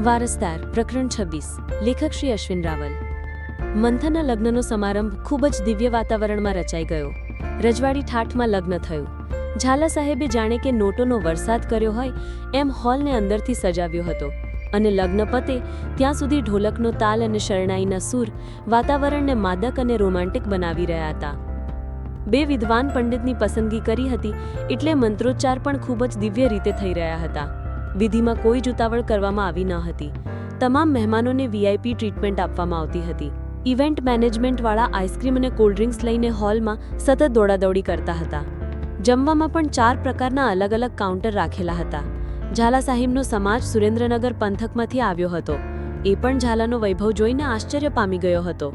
વારસદાર, પ્રકરણ છવ્વીસ, લેખક શ્રી અશ્વિન રાવલ. મંથનના લગ્નનો સમારંભ ખૂબ જ દિવ્ય વાતાવરણમાં રચાઈ ગયો. રજવાડી ઠાઠમાં લગ્ન થયું. ઝાલા સાહેબે જાણે કે નોટોનો વરસાદ કર્યો હોય એમ હોલને અંદરથી સજાવ્યો હતો અને લગ્ન પતે ત્યાં સુધી ઢોલકનો તાલ અને શરણાઈના સૂર વાતાવરણને માદક અને રોમાન્ટિક બનાવી રહ્યા હતા. બે વિદ્વાન પંડિતની પસંદગી કરી હતી એટલે મંત્રોચ્ચાર પણ ખૂબ જ દિવ્ય રીતે થઈ રહ્યા હતા. વિધિમાં કોઈ જ ઉતાવળ કરવામાં આવી ન હતી. તમામ મહેમાનોને વીઆઈપી ટ્રીટમેન્ટ આપવામાં આવતી હતી. ઇવેન્ટ મેનેજમેન્ટવાળા આઈસ્ક્રીમ અને કોલ્ડ ડ્રિંક્સ લઈને હોલમાં સતત દોડાદોડી કરતા હતા. જમવામાં પણ ચાર પ્રકારના અલગ અલગ કાઉન્ટર રાખેલા હતા. ઝાલા સાહેબનો સમાજ સુરેન્દ્રનગર પંથકમાંથી આવ્યો હતો. એ પણ ઝાલાનો વૈભવ જોઈને આશ્ચર્ય પામી ગયો હતો.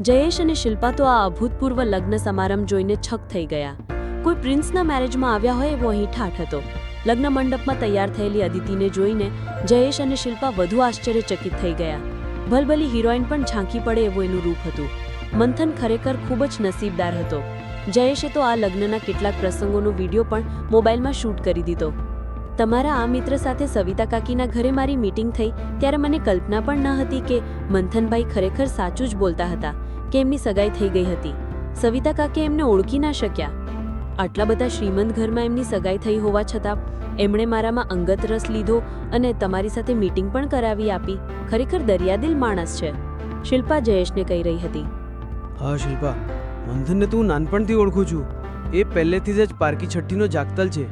જયેશ અને શિલ્પા તો આ અભૂતપૂર્વ લગ્ન સમારંભ જોઈને છક થઈ ગયા. કોઈ પ્રિન્સના મેરેજમાં આવ્યા હોય એવો અહીં ઠાઠ હતો. લગ્ન મંડપમાં તૈયાર થયેલી અદિતિને જોઈને જયેશ અને શિલ્પા વધુ આશ્ચર્યચકિત થઈ ગયા. ભલભલી હિરોઈન પણ ઝાંકી પડે એવું એનું રૂપ હતું. મંથન ખરેખર ખૂબ જ નસીબદાર હતો. જયેશે તો આ લગ્નના કેટલાક પ્રસંગોનો વીડિયો પણ મોબાઈલમાં શૂટ કરી દીધો. તમારા આ મિત્ર સાથે સવિતા કાકીના ઘરે મારી મીટિંગ થઈ ત્યારે મને કલ્પના પણ ન હતી કે મંથનભાઈ ખરેખર સાચું જ બોલતા હતા કે એમની સગાઈ થઈ ગઈ હતી. સવિતા કાકી એમને ઓળખી ના શક્યા. આટલા બધા શ્રીમંત ઘરમાં એમની સગાઈ થઈ હોવા છતાં એમણે મારામાં અંગત રસ લીધો અને તમારી સાથે મીટિંગ પણ કરાવી આપી. ખરેખર દરિયાદિલ માણસ છે શિલ્પા જયેશને કહી રહી હતી. હા શિલ્પા. મંથનને તું નાનપણથી ઓળખું છું. એ પહેલેથી જ પારકી છઠ્ઠીનો જાગતલ છે.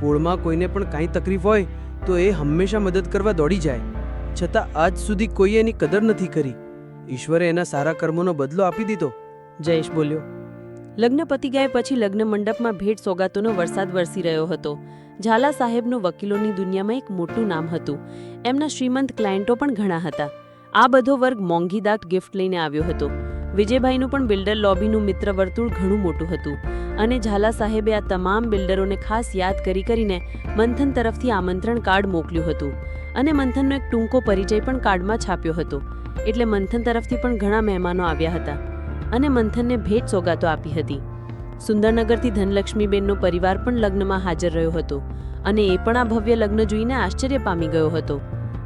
પોળમાં કોઈને પણ કાંઈ તકલીફ હોય તો એ હંમેશા મદદ કરવા દોડી જાય. છતાં આજ સુધી કોઈએ એની કદર નથી કરી. ઈશ્વરે એના સારા કર્મોનો બદલો આપી દીધો. જયેશ બોલ્યો લગ્ન પતિ ગયા પછી લગ્ન મંડપમાં ભેટ સોગાતોનો વરસાદ વરસી રહ્યો હતો. ઝાલા સાહેબનું વકીલોની દુનિયામાં એક મોટું નામ હતું. એમના શ્રીમંત ક્લાયન્ટો પણ ઘણા હતા. આ બધો વર્ગ મોંઘીદાટ ગિફ્ટ લઈને આવ્યો હતો. વિજયભાઈનું પણ બિલ્ડર લોબીનું મિત્ર વર્તુળ ઘણું મોટું હતું. અને ઝાલા સાહેબે આ તમામ બિલ્ડરોને ખાસ યાદ કરી કરીને મંથન તરફથી આમંત્રણ કાર્ડ મોકલ્યું હતું. અને મંથનનો એક ટૂંકો પરિચય પણ કાર્ડમાં છાપ્યો હતો. એટલે મંથન તરફથી પણ ઘણા મહેમાનો આવ્યા હતા. અને મંથનને ભેટ સોગાતો આપી હતી. સુંદરનગરથી ધનલક્ષ્મીબેનનો પરિવાર પણ લગ્નમાં હાજર રહ્યો હતો અને એ પણ આ ભવ્ય લગ્ન જોઈને આશ્ચર્ય પામી ગયો હતો.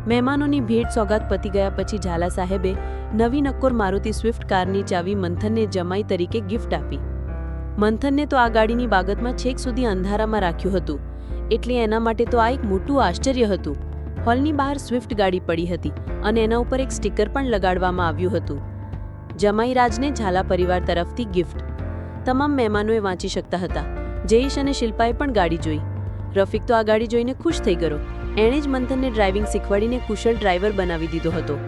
મહેમાનોની ભેટ સોગાત પતી ગયા પછી ઝાલા સાહેબે નવી નક્કોર મારુતિ સ્વિફ્ટ કારની ચાવી મંથનને જમાઈ તરીકે ગિફ્ટ આપી. મંથનને તો આ ગાડીની બાગતમાં છેક સુધી અંધારામાં રાખ્યું હતું. એટલે એના માટે તો આ એક મોટું આશ્ચર્ય હતું. હોલની બહાર સ્વિફ્ટ ગાડી પડી હતી અને એના ઉપર એક સ્ટીકર પણ લગાડવામાં આવ્યું હતું. જમાઈ રાજને ઝાલા પરિવાર તરફથી ગિફ્ટ તમામ મહેમાનોએ વાંચી શકતા હતા. જયેશ અને શિલ્પાએ પણ ગાડી જોઈ. રફીક તો આ ગાડી જોઈને ખુશ થઈ ગયો. એણે જ મંથનને ડ્રાઇવિંગ શીખવાડીને કુશળ ડ્રાઈવર બનાવી દીધો હતો.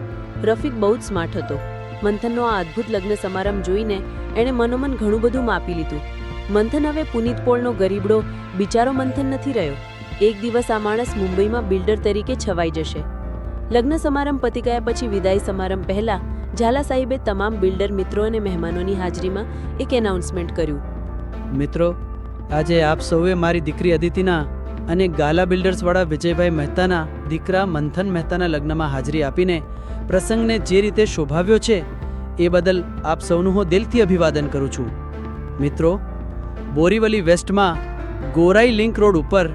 રફિક બહુ જ સ્માર્ટ હતો. મંથનનો આ અદ્ભુત લગ્ન સમારંભ જોઈને એણે મનોમન ઘણું બધું માપી લીધું. મંથન હવે પુનિત પોળનો ગરીબડો, બિચારો મંથન નથી રહ્યો. એક દિવસ આ માણસ મુંબઈમાં બિલ્ડર તરીકે છવાઈ જશે. લગ્ન સમારંભ પતી ગયા પછી વિદાય સમારંભ પહેલા ઝાલા સાહેબે તમામ બિલ્ડર મિત્રો અને મહેમાનોની હાજરીમાં એક એનાઉન્સમેન્ટ કર્યું. મિત્રો, આજે આપ સૌએ મારી દીકરી અદિતિના અને ગાલા બિલ્ડર્સવાળા વિજયભાઈ મહેતાના, દીકરા મંથન મહેતાના લગ્નમાં હાજરી આપીને પ્રસંગને જે રીતે શોભાવ્યો છે, એ બદલ આપ સૌનું હું દિલથી અભિવાદન કરું છું. મિત્રો, બોરીવલી વેસ્ટમાં ગોરાઈ લિંક રોડ ઉપર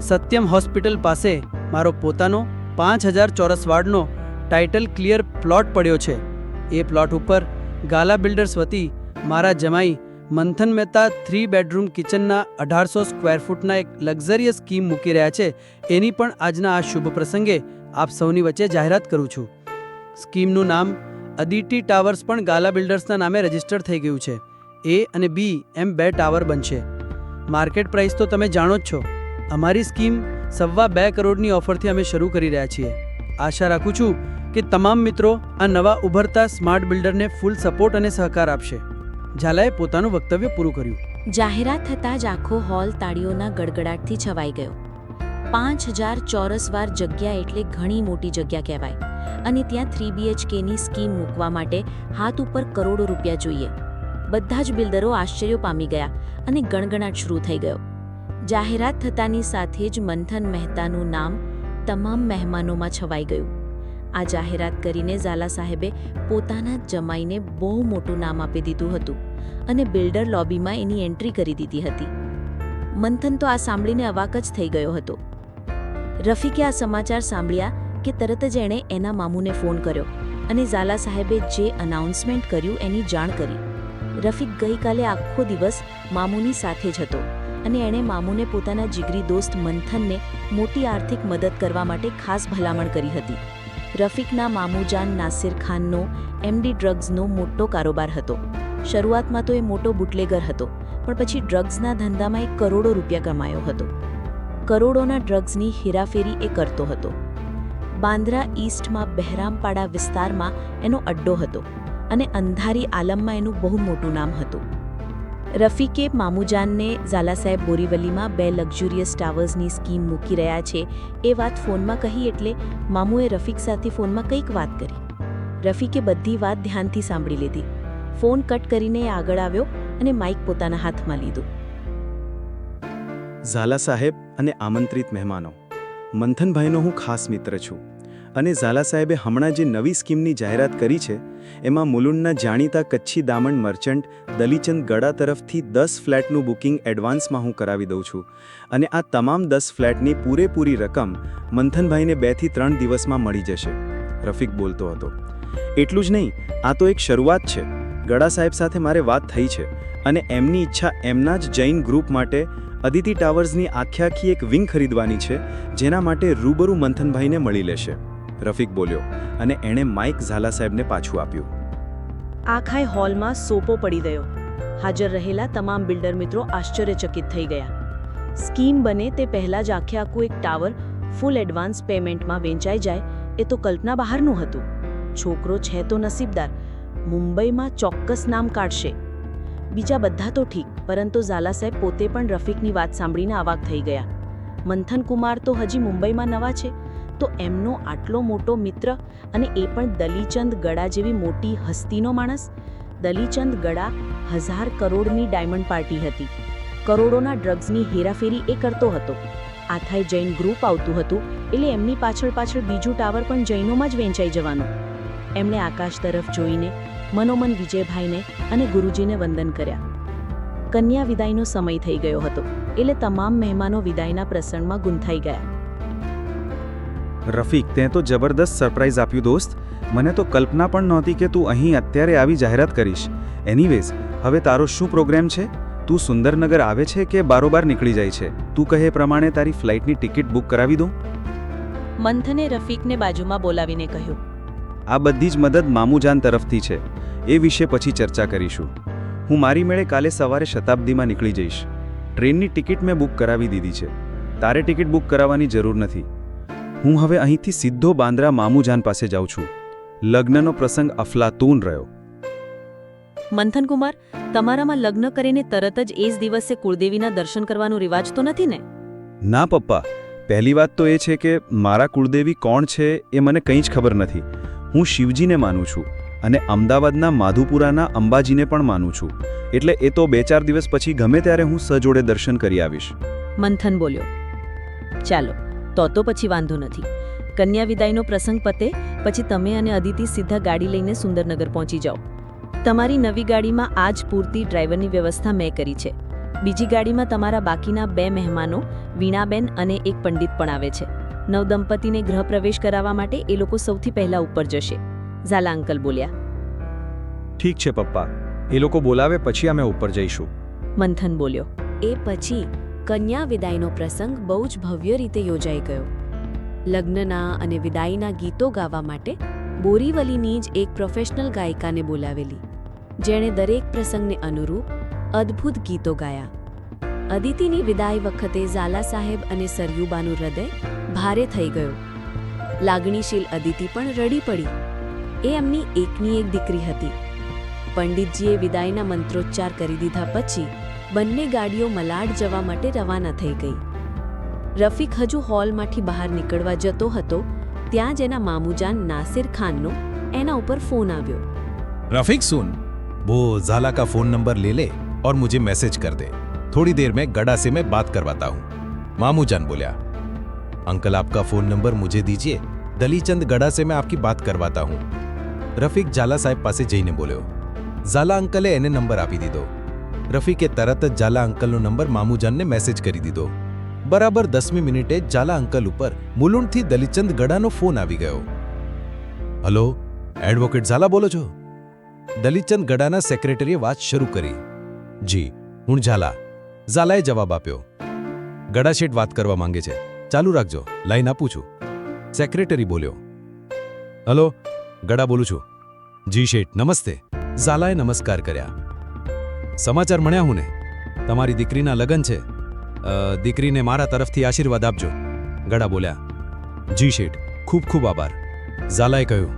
સત્યમ હોસ્પિટલ પાસે મારો પોતાનો પાંચ હજાર ચોરસ વાર્ડનો ટાઇટલ ક્લિયર પ્લોટ પડ્યો છે. એ પ્લોટ ઉપર ગાલા બિલ્ડર્સ વતી મારા જમાઈ મંથન મહેતા થ્રી બેડરૂમ કિચનના અઢારસો સ્ક્વેર ફૂટના એક લક્ઝરિયસ સ્કીમ મૂકી રહ્યા છે. એની પણ આજના આ શુભ પ્રસંગે આપ સૌની વચ્ચે જાહેરાત કરું છું. સ્કીમનું નામ અદિટી ટાવર્સ પણ ગાલા બિલ્ડર્સના નામે રજિસ્ટર થઈ ગયું છે. એ અને બી એમ બે ટાવર બનશે. માર્કેટ પ્રાઇસ તો તમે જાણો જ છો. અમારી સ્કીમ સવા બે કરોડની ઓફરથી અમે શરૂ કરી રહ્યા છીએ. આશા રાખું છું કે તમામ મિત્રો આ નવા ઉભરતા સ્માર્ટ બિલ્ડરને ફૂલ સપોર્ટ અને સહકાર આપશે. ઝાલાએ પોતાનું વક્તવ્ય પૂરું કર્યું. જાહેરાત થતાં જ આખો હોલ તાળીઓના ગડગડાટથી છવાઈ ગયો. પાંચ હજાર ચોરસ વાર જગ્યા એટલે ઘણી મોટી જગ્યા કહેવાય. અને ત્યાં થ્રી બીએચકેની સ્કીમ મૂકવા માટે હાથ ઉપર કરોડો રૂપિયા જોઈએ. બધા જ બિલ્ડરો આશ્ચર્ય પામી ગયા અને ગણગણાટ શરૂ થઈ ગયો. જાહેરાત થતાની સાથે જ મંથન મહેતાનું નામ તમામ મહેમાનોમાં છવાઈ ગયું. આ જાહેરાત કરીને ઝાલા સાહેબે પોતાના જમાઈને બહુ મોટું નામ આપી દીધું હતું અને બિલ્ડર લોબીમાં એની એન્ટ્રી કરી દીધી હતી. મંથન તો આ સાંભળીને અવાક જ થઈ ગયો હતો. રફીકે આ સમાચાર સાંભળ્યા કે તરત જ એણે એના મામુને ફોન કર્યો અને ઝાલા સાહેબે જે અનાઉન્સમેન્ટ કર્યું એની જાણ કરી. રફીક ગઈકાલે આખો દિવસ મામુની સાથે જ હતો અને એણે મામુને પોતાના જીગરી દોસ્ત મંથનને મોટી આર્થિક મદદ કરવા માટે ખાસ ભલામણ કરી હતી. રફીકના મામુજાન નાસિર ખાનનો એમડી ડ્રગ્સનો મોટો કારોબાર હતો. શરૂઆતમાં તો એ મોટો બુટલેગર હતો, પણ પછી ડ્રગ્સના ધંધામાં એ કરોડો રૂપિયા કમાયો હતો. કરોડોના ડ્રગ્સની હેરાફેરી એ કરતો હતો. બાંદ્રા ઈસ્ટમાં બહેરામપાડા વિસ્તારમાં એનો અડ્ડો હતો અને અંધારી આલમમાં એનું બહુ મોટું નામ હતું. રફીકે મામુજાનને ઝાલા સાહેબ બોરીવલીમાં બે લક્ઝુરિયસ ટાવર્સની સ્કીમ મૂકી રહ્યા છે, એ વાત ફોનમાં કહી એટલે મામુએ રફીક સાથે ફોનમાં કંઈક વાત કરી. રફીકે બધી વાત ધ્યાનથી સાંભળી લીધી. ફોન કટ કરીને આગળ આવ્યો અને માઇક પોતાના હાથમાં લીધું. ઝાલા સાહેબ અને આમંત્રિત મહેમાનો. મંથનભાઈનો હું ખાસ મિત્ર છું. અને ઝાલા સાહેબે હમણાં જે નવી સ્કીમની જાહેરાત કરી છે, એમાં મુલુંડના જાણીતા કચ્છી દામણ મર્ચન્ટ દલીચંદ ગળા તરફથી દસ ફ્લેટનું બુકિંગ એડવાન્સમાં હું કરાવી દઉં છું. અને આ તમામ દસ ફ્લેટની પૂરેપૂરી રકમ મંથનભાઈને બેથી ત્રણ દિવસમાં મળી જશે. રફીક બોલતો હતો. એટલું જ નહીં, આ તો એક શરૂઆત છે. ગડા સાહેબ સાથે મારે વાત થઈ છે અને એમની ઈચ્છા એમના જ જૈન ગ્રુપ માટે અદિતિ ટાવર્સની આખી આખી એક વિંગ ખરીદવાની છે, જેના માટે રૂબરૂ મંથનભાઈને મળી લેશે. રફીક બોલ્યો અને એણે માઇક ઝાલા સાહેબને પાછું આપ્યું. આખાય હોલમાં સોપો પડી ગયો. હાજર રહેલા તમામ બિલ્ડર મિત્રો આશ્ચર્યચકિત થઈ ગયા. સ્કીમ બને તે પહેલાં જ આખે આખું એક ટાવર ફૂલ એડવાન્સ પેમેન્ટમાં વેચાઈ જાય એ તો કલ્પના બહારનું હતું. છોકરો છે તો નસીબદાર. મુંબઈમાં ચોક્કસ નામ કાઢશે. બીજા બધા તો ઠીક, પરંતુ ઝાલા સાહેબ પોતે પણ રફીકની વાત સાંભળીને અવાક થઈ ગયા. મંથન કુમાર તો હજી મુંબઈમાં નવા છે. તો એમનો આટલો મોટો મિત્ર અને એ પણ દલીચંદ ગળા જેવી મોટી હસ્તીનો માણસ? દલીચંદ ગળા હજાર કરોડની ડાયમંડ પાર્ટી હતી. કરોડોના ડ્રગ્સની હેરાફેરી એ કરતો હતો. આથાય જૈન ગ્રુપ આવતું હતું એટલે એમની પાછળ પાછળ બીજું ટાવર પણ જૈનોમાં જ વેચાઈ જવાનું. એમણે આકાશ તરફ જોઈને, મનોમન વિજયભાઈને અને ગુરુજીને વંદન કર્યા. કન્યા વિદાયનો સમય થઈ ગયો હતો એટલે તમામ મહેમાનો વિદાયના પ્રસંગમાં ગુંથાઈ ગયા. રફીક તે તો જબરદસ્ત સરપ્રાઈઝ આપ્યું દોસ્ત. મને તો કલ્પના પણ નહોતી કે તું અહીં અત્યારે આવી જાહેરાત કરીશ. એનીવેઝ હવે તારો શું પ્રોગ્રામ છે? તું સુંદરનગર આવે છે કે બારોબાર નીકળી જાય છે? તું કહે એ પ્રમાણે તારી ફ્લાઇટની ટિકિટ બુક કરાવી દઉં? મંથને રફીકને બાજુમાં બોલાવીને કહ્યું. આ બધી જ મદદ મામુજાન તરફથી છે. એ વિશે પછી ચર્ચા કરીશું. હું મારી મેળે કાલે સવારે શતાબ્દીમાં નીકળી જઈશ. ટ્રેનની ટિકિટ મેં બુક કરાવી દીધી છે. તારે ટિકિટ બુક કરાવવાની જરૂર નથી. હું હવે અહીંથી સીધો બાંદ્રા મામુજાન પાસે જાઉં છું. લગ્નનો પ્રસંગ અફલાતૂન રહ્યો. મંથન કુમાર તમારામાં લગ્ન કરીને તરત જ એ જ દિવસે કુળદેવીના દર્શન કરવાનો રિવાજ તો નથી ને? ના પપ્પા પહેલી વાત તો એ છે કે મારા કુળદેવી કોણ છે એ મને કંઈ જ ખબર નથી. હું શિવજીને માનું છું અને અમદાવાદના માધુપુરાના અંબાજીને પણ માનું છું. એટલે એ તો બે ચાર દિવસ પછી ગમે ત્યારે હું સજોડે દર્શન કરી આવીશ. મંથન બોલ્યો. ચાલો તો તો પછી વાંધો નથી. કન્યા વિદાયનો પ્રસંગ પતે પછી તમે અને અદિતિ સીધા ગાડી લઈને સુંદરનગર પહોંચી જાઓ. તમારી નવી ગાડીમાં આજ પૂરતી ડ્રાઈવરની વ્યવસ્થા મેં કરી છે. બીજી ગાડીમાં તમારા બાકીના બે મહેમાનો વીણાબેન અને એક પંડિત પણ આવે છે. નવદંપતીને ગૃહપ્રવેશ કરાવવા માટે એ લોકો સૌથી પહેલા ઉપર જશે. ઝાલા અંકલ બોલ્યા. ઠીક છે પપ્પા. એ લોકો બોલાવે પછી અમે ઉપર જઈશું. મંથન બોલ્યો. એ પછી? કન્યા વિદાયનો પ્રસંગ બહુ જ ભવ્ય રીતે યોજાઈ ગયો. લગ્નના અને વિદાયના ગીતો ગાવા માટે બોરીવલીની જ એક પ્રોફેશનલ ગાયિકાને બોલાવેલી, જેણે દરેક પ્રસંગને અનુરૂપ અદ્ભુત ગીતો ગાયા. અદિતિની વિદાય વખતે ઝાલા સાહેબ અને સરયુબાનું હૃદય ભારે થઈ ગયું. લાગણીશીલ અદિતિ પણ રડી પડી. એ એમની એકની એક દીકરી હતી. પંડિતજીએ વિદાયના મંત્રોચ્ચાર કરી દીધા પછી બંને ગાડીઓ મલાડ જવા માટે રવાના થઈ ગઈ રફીક હજુ હોલમાંથી બહાર નીકળવા જતો હતો ત્યાં જ એના મામુજાન નાસિર ખાનનો એના ઉપર ફોન આવ્યો रफीक सुन वो जाला का फोन नंबर ले ले और मुझे मैसेज कर दे थोड़ी देर में गड़ा से मैं बात करवाता हूँ मामू जान बोलिया अंकल आपका फोन नंबर मुझे दीजिए दलीचंद गड़ा से मैं आपकी बात करवाता हूँ રફીક ઝાલા સાહેબ પાસે જઈને બોલ્યો ઝાલા અંકલે એને નંબર આપી દીધો રફીકે તરત જ ઝાલા અંકલનો નંબર મામુજાનને મેસેજ કરી દીધો. બરાબર દસમી મિનિટે ઝાલા અંકલ ઉપર મુલુંડથી દલીચંદ ગડાનો ફોન આવી ગયો. હલો એડવોકેટ ઝાલા બોલો છો? દલીચંદ ગડાના સેક્રેટરીએ વાત શરૂ કરી. જી, હું ઝાલા. ઝાલાએ જવાબ આપ્યો. ગડા શેઠ વાત કરવા માંગે છે. ચાલુ રાખજો. લાઈન આપું છું. સેક્રેટરી બોલ્યો. હલો ગડા બોલું છું. જી શેઠ, નમસ્તે. ઝાલાએ નમસ્કાર કર્યા. સમાચાર મળ્યા હું ને? તમારી દીકરીના લગ્ન છે. દીકરીને મારા તરફથી આશીર્વાદ આપજો. ગળા બોલ્યા. જી શેઠ, ખૂબ ખૂબ આભાર. ઝાલાએ કહ્યું.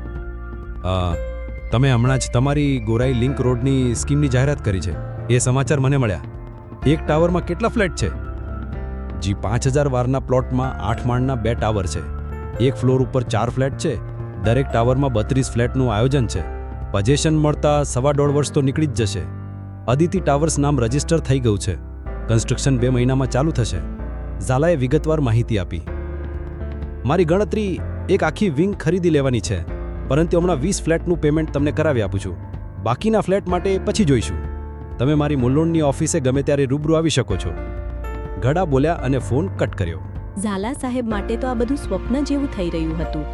તમે હમણાં જ તમારી ગોરાઈ લિંક રોડની સ્કીમની જાહેરાત કરી છે. એ સમાચાર મને મળ્યા. એક ટાવરમાં કેટલા ફ્લેટ છે? જી, પાંચ હજાર વારના પ્લોટમાં આઠ માળના બે ટાવર છે. એક ફ્લોર ઉપર ચાર ફ્લેટ છે. દરેક ટાવરમાં બત્રીસ ફ્લેટનું આયોજન છે. પજેશન મળતા સવા દોઢ વર્ષ તો નીકળી જ જશે. અદિતિ ટાવર્સ નામ રજિસ્ટર થઈ ગયું છે. કન્સ્ટ્રક્શન બે મહિનામાં ચાલુ થશે. ઝાલાએ વિગતવાર માહિતી આપી. મારી ગણતરી એક આખી વિંગ ખરીદી લેવાની છે, પરંતુ હમણાં વીસ ફ્લેટનું પેમેન્ટ તમને કરાવી આપું છું. બાકીના ફ્લેટ માટે પછી જોઈશું. તમે મારી મુલ્લોણની ઓફિસે ગમે ત્યારે રૂબરૂ આવી શકો છો. ઘડા બોલ્યા અને ફોન કટ કર્યો. ઝાલા સાહેબ માટે તો આ બધું સ્વપ્ન જેવું થઈ રહ્યું હતું.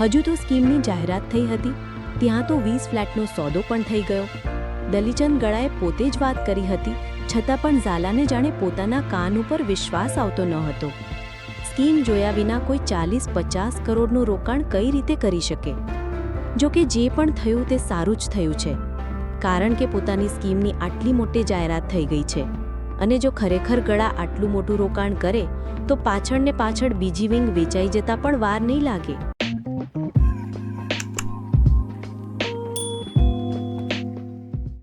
હજુ તો સ્કીમની જાહેરાત થઈ હતી, ત્યાં તો વીસ ફ્લેટનો સોદો પણ થઈ ગયો. દલીચંદ ગળાએ પોતે જ વાત કરી હતી, છતાં પણ ઝાલાને જાણે પોતાના કાન ઉપર વિશ્વાસ આવતો ન હતો. સ્કીમ જોયા વિના કોઈ ચાલીસ પચાસ કરોડનું રોકાણ કઈ રીતે કરી શકે? જો કે જે પણ થયું તે સારું જ થયું છે, કારણ કે પોતાની સ્કીમની આટલી મોટી જાહેરાત થઈ ગઈ છે. અને જો ખરેખર ગળા આટલું મોટું રોકાણ કરે, તો પાછળને પાછળ બીજી વિંગ વેચાઈ જતા પણ વાર નહીં લાગે.